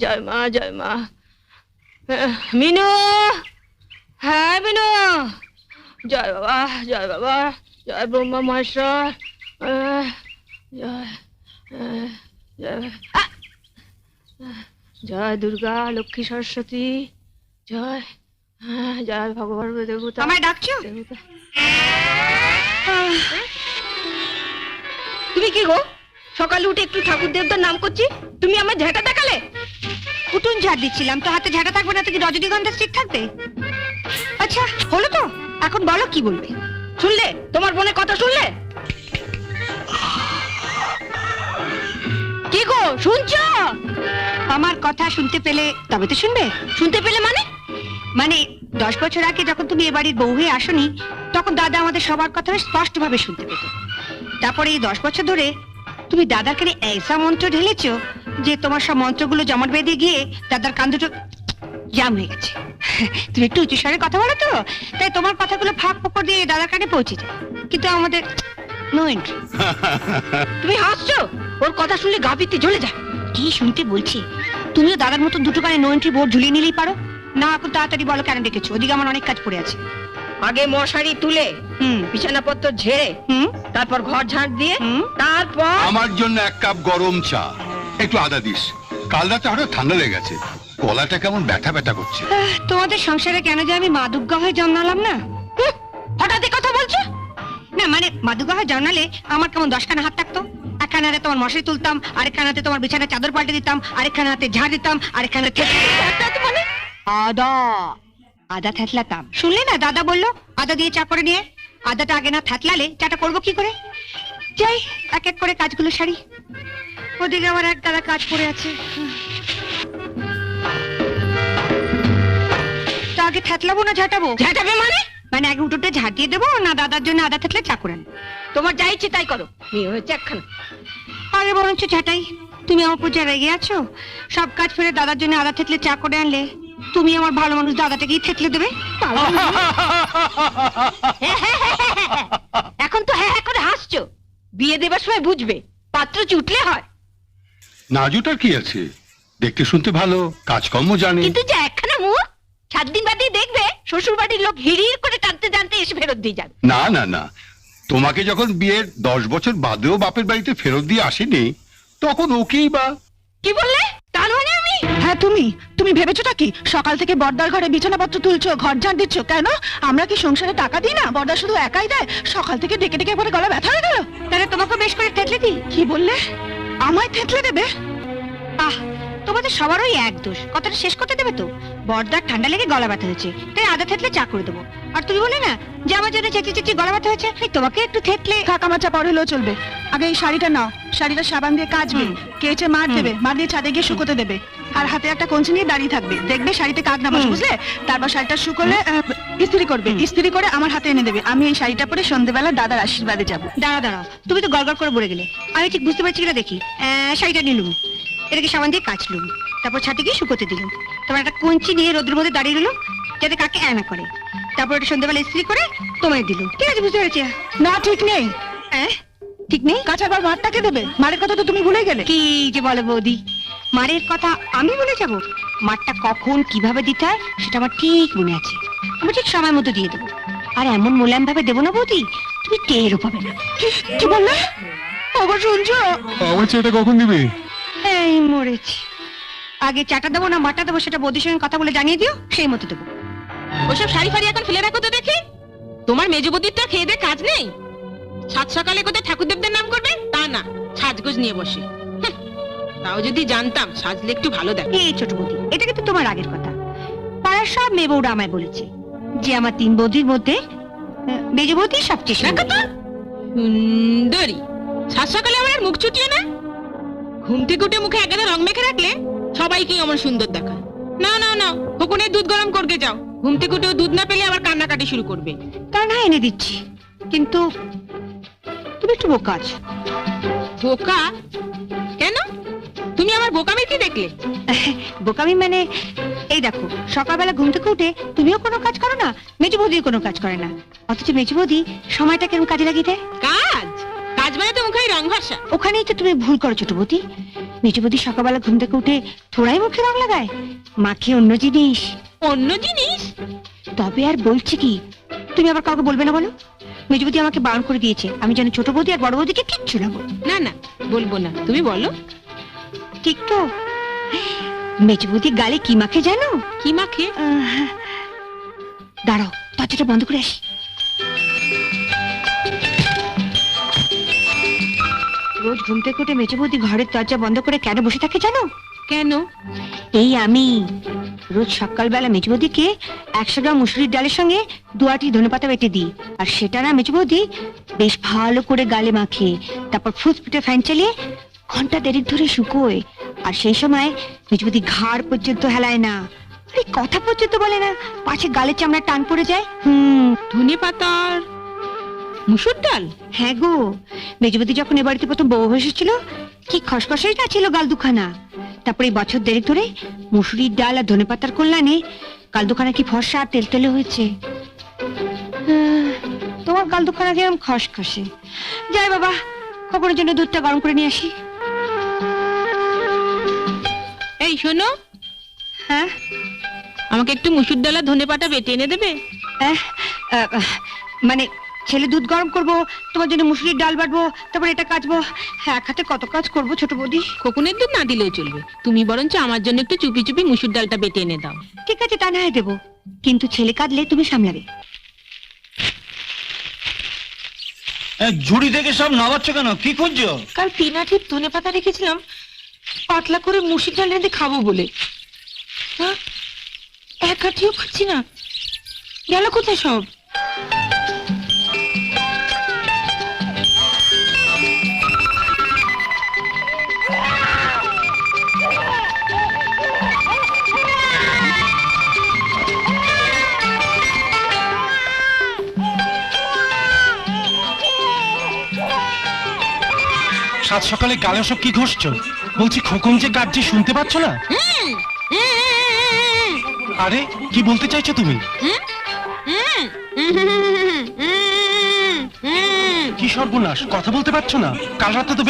জয় মা জয় মা। মিনু! হ্যাঁ মিনু! জয় বাবা জয় বাবা, জয় ব্রহ্মা মহেশ্বর। জয় জয়! জয় দুর্গা, লক্ষ্মী সরস্বতী। জয়। জয় ভগবান দেবতা আমায় ডাকছো? তুমি কি গো? সকালে উঠে একটু ঠাকুর দেবতার নাম করছি? তুমি আমার ঝাঁটা দেখালে? উঠুন ঝাড় দিচ্ছিলাম তো হাতে ঝাঁটা থাকবে না তো কি রজনীগন্ধা স্টিক থাকবে? আচ্ছা হলো তো। এখন বলো কি বলবে? শুনলে? তোমার বোনের কথা শুনলে? কি গো শুনছো? আমার কথা শুনতে পেলে তবে তো শুনবে। শুনতে পেলে মানে? মানে দশ বছর আগে যখন তুমি এ বাড়ির বউ হয়ে আসনি, তখন দাদা আমাদের সবার কথা বেশ স্পষ্টভাবে শুনতে পেত। তারপরে এই দশ বছর ধরে তুমি দাদার কানে এসা মন্ত্র ঢেলেছ যে তোমার সব মন্ত্রগুলো জমাট বেঁধে গিয়ে দাদার কান দুটো জাম হয়ে গেছে। তুমি একটু উঁচু স্বরে কথা বলো তো। তাই তোমার কথাগুলো ফাঁক ফোকর দিয়ে দাদার কানে পৌঁছে যায়। কিন্তু আমাদের নো এন্ট্রি তুমি হাসছো? ওর কথা শুনলে গা পিত্তে জ্বলে যায়। কি শুনতে বলছি? তুমিও দাদার মতো দুটো কানে নো এন্ট্রি বোর্ড ঝুলিয়ে নিলেই পারো। না এখন তাড়াতাড়ি বলো কেন ডেকেছো? ওদিকে আমার অনেক কাজ পড়ে আছে। আগে মশারি তুলে হুম। বিছানাপত্র ঝেড়ে হুম। তারপর ঘর ঝাড় দিয়ে হুম। তারপর আমার জন্য এক কাপ গরম চা। একটু আদা দিস। কাল রাতে হঠাৎ ঠান্ডা লেগে গেছে। গলাটা কেমন ব্যথা ব্যথা করছে। আহ, তোমাদের সংসারে কেন যে আমি মাদুগ্গা হয়ে জন্মালাম না? হুঁ, হঠাৎ কথা বলছো? না মানে মাদুগ্গা হয়ে জন্মালে আমার কেমন দশখানা হাত থাকতো? একখানা হাতে তোমার মশারি তুলতাম আরেকখানা হাতে তোমার বিছানা চাদর পাল্টে দিতাম আরেকখানা হাতে ঝাড় দিতাম আরেকখানা হাতে মানে? আদা। আদা থেতলাতাম। শুনলে না দাদা বলল আদা দিয়ে চা করে নিয়ে। আদাটা আগে না থেতলালে চাটা করব কি করে? যাই এক এক করে কাজগুলো সারি। ওদিকে আমার এক দাদা কাজ পড়ে আছে। তা আগে থেতলাবো না ঝাঁটাবো? ঝাঁটাবে মানে? মানে আগে উঠোতে ঝাঁট দিয়ে দেবো না দাদার জন্য আদা থেতলে চা করে? তোমার যা ইচ্ছে তাই করো। নিয়ে হয়েছে একখানা। আগে বরঞ্চ ঝাঁটাই। তুমি আমার পূজা রেগে আছো? সব কাজ ফেলে দাদার জন্য আদা থেতলে চা করে আনলে। তুমি আমার ভালো মানুষ দাদাটাকেই থেতলে দেবে? এখন তো হ্যাঁ হ্যাঁ করে হাসছো। বিয়ে দেবার সময় বুঝবে পাত্র চুটলে হয়। নাজুটার কি আছে? দেখতে শুনতে ভালো কাজকর্ম জানে। কিন্তু যে একখানা মুখ সাত দিন বাদে দেখবে শ্বশুর বাড়ির লোক হিড়ির করে টানতে জানতে এসে ফেরত দিয়ে যাবে। না না না। তোমাকে যখন বিয়ের দশ বছর বাদেও বাপের বাড়িতে ফেরত দিয়ে আসেনি তখন ওকেই বা কি বললে? হ্যাঁ তুমি? তুমি ভেবেছোটা কি? সকাল থেকে বর্দার ঘরে বিছানাপত্র তুলছো ঘর ঝাড় দিচ্ছ কেন? আমরা কি সংসারে টাকা দিই না? বর্দা শুধু একাই দেয়? সকাল থেকে ডেকে ডেকে পরে গলা ব্যথা হয়ে গেল। তাহলে তোমাকে বেশ করে থেতলে দিই। কি বললে? আমায় থেতলে দেবে? আহ তোমাদের সবারই এক দোষ। কথাটা শেষ করতে দেবে তো? বর্দার ঠান্ডা লেগে গলা ব্যথা হয়েছে। তাই আদা থেতলে চা করে দেবো। আর তুমি বলে না যে আমার জন্য চেঁচি চেঁচি গলা ব্যথা হয়েছে? তোমাকে একটু থেতলে কাকা মাচা পর হলেও চলবে। আগে এই শাড়িটা নাও। শাড়িটা সাবান দিয়ে কাচবে। কেচে মার দেবে। মার দিয়ে ছাদে গিয়ে শুকোতে দেবে। আর হাতে একটা কঞ্চি নিয়ে দাঁড়িয়ে থাকবে। দেখবে শাড়িতে কাক না বসে। বুঝলে? তারপর শাড়িটা শুকোলে ইস্ত্রি করবে। ইস্ত্রি করে আমার হাতে এনে দেবে। আমি এই শাড়িটা পরে সন্ধ্যেবেলা দাদার আশীর্বাদে যাব। দাঁড়া দাঁড়াও। তুমি তো গড়গড় করে বলে গেলে। আমি ঠিক বুঝতে পারছি কিনা দেখি। শাড়িটা নিলুম এটাকে সাবান দিয়ে কাচলুম তারপর ছাতে গিয়ে শুকোতে দিলুম। তারপর একটা কঞ্চি নিয়ে রোদ্রের মধ্যে দাঁড়িয়ে রইল যাতে কাকে এনা করে। তারপর এটা সন্ধ্যাবেলা ইস্ত্রি করে তোমায় দিলুম। ঠিক আছে বুঝতে পেরেছি। না ঠিক নেই। হ্যাঁ? ঠিক নেই? কাঁচার পর মারটাকে দেবে? মারের কথা তো তুমি ভুলে গেলে। কি যে বলে বৌদি। মারের কথা আমি বলে যাব? মারটা কখন কীভাবে দিতে হয় সেটা আমার ঠিক মনে আছে। আমি ঠিক সময় মতো দিয়ে দেবো। আর এমন মোলায়েম ভাবে দেবো না বৌদি তুমি টেরও পাবে না। কি- কি বললে? ওগো শুনছো আমার চেয়েটা কখন দিবে? এই মরেছি। আগে চাটা দেবো না মাটা দেবো সেটা বৌদির সঙ্গে কথা বলে জানিয়ে দিও সেই মতো দেবো। ওসব শাড়ি ফাড়ি এখন ফেলে রাখো তো দেখি। তোমার মেজবদির তো খেয়ে দে কাজ নেই। সাত সকালে কোথায় ঠাকুরদেবদের নাম করবে তা না সাজগোজ নিয়ে বসে। তাও যদি জানতাম সাজলে একটু ভালো দেখ। এই ছোট বৌদি এটা কিন্তু তোমার আগের কথা। পাড়ার সব মেয়ে বউরা আমায় বলেছে যে আমার তিন বৌদির মধ্যে মেজ বৌদি সবচেয়ে দেখো সুন্দর। সাত সকালে আমার মুখ চুটিয়ে না? ঘুম থেকে উঠে মুখে একাদা রং মেখে রাখলে সবাইকেই আমার সুন্দর দেখায়। না না না ফকুনের দুধ গরম করকে যাও। ঘুম থেকে উঠেও দুধ না পেলে আবার কান্নাকাটি শুরু করবে। তা না এনে দিচ্ছি কিন্তু তুমি একটু বোকা আছো। বোকা? আমার বোকামি কি দেখলে? বোকামি মানে এই দেখো সকালবেলা ঘুম থেকে উঠে তুমিও কোনো কাজ করো না মেজু বৌদিও কোনো কাজ করে না। অথচ মেজু বৌদি সময়টা কেমন কাজে লাগিয়ে দেয়? কাজ? কাজ মানে তো মুখে রং ভাষা ওখানেই তো তুমি ভুল করো মেজু বৌদি সকালবেলা ঘুম থেকে উঠে থোড়াই মুখে রং লাগায় মাখে অন্য জিনিস। অন্য জিনিস? তবে আর বলছি কি তুমি আবার কাউকে বলবে না বলো? মেজু বৌদি আমাকে বারণ করে দিয়েছে আমি যেন ছোট বৌদি আর বড় বৌদিকে কিচ্ছু না বলি। না না বলব না। তুমি বলো। ঠিক তো? মেজু বৌদি গালে কি মাখে জানো? কি মাখে? দাঁড়াও দরজাটা বন্ধ করে আসি। রোজ ঘুম থেকে উঠে ঘরের দরজা বন্ধ করে কেন বসে থাকে জানো? কেন? এই আমি রোজ সকালবেলা মেজে বৌদিকে একশো গ্রাম মুসুরির ডালের সঙ্গে দুয়াটি ধনেপাতা বেটে দিই। আর সেটা না মেজে বৌদি বেশ ভালো করে গালে মাখে। তারপর ফুসফুটে ফ্যান চালিয়ে ঘণ্টা দেড়েক ধরে শুকোয়। আর সেই সময় মেজে ঘাড় পর্যন্ত হেলায় না। আরে কথা পর্যন্ত বলে না পাছে গালের চামড়া টান পড়ে যায়। হুম ধনে পাতার। মুসুর ডাল? হ্যাঁ গো মেজবতী যখন এ বাড়িতে প্রথম বউ এসেছিল কি খসখসাই না ছিল গাল দুখানা। তারপরে এই বছর দেড়েক ধরে মুসুরির ডাল আর ধনে পাতার কল্যাণে গাল দুখানা কি ফর্সা আর তেলতেলে হয়েছে। তোমার গাল দুখানা কিরম খসখসে। যাই বাবা খবরের জন্য দুধটা গরম করে নিয়ে আসি। এই শোনো। হ্যাঁ? আমাকে একটু মুসুর ডাল আর ধনে পাতা বেটে এনে দেবে? আহ, আহ, আহ, মানে ছেলে দুধ গরম করব তোমার জন্য মুসুরির ডাল বাটবো তারপর এটা কাচবো। হ্যাঁ এক হাতে কত কাজ করব ছোট বৌদি? খোকনের দুধ না দিলেও চলবে। তুমি বরঞ্চ আমার জন্য একটু চুপি চুপি মুসুর ডালটা বেটে এনে দাও। ঠিক আছে তা না হয় দেবো। কিন্তু ছেলে কাঁদলে তুমি সামলাবে। এ, ঝুড়ি থেকে সব নামাচ্ছ কেন? কি খুঁজছো? কাল তিন আঠির ধনে পাতা রেখেছিলাম। পাতলা করে মুসির ডাল রেঁধে খাব বলে? এক আঠিও খাচ্ছি না গেল কোথায় সব সাত সকালে গালে সব কি ঘষছো? বলছি খোকন যে কাটছে শুনতে পাচ্ছ না? আরে কি বলতে চাইছো তুমি? কি সর্বনাশ কথা বলতে পারছ না? কাল রাতে তো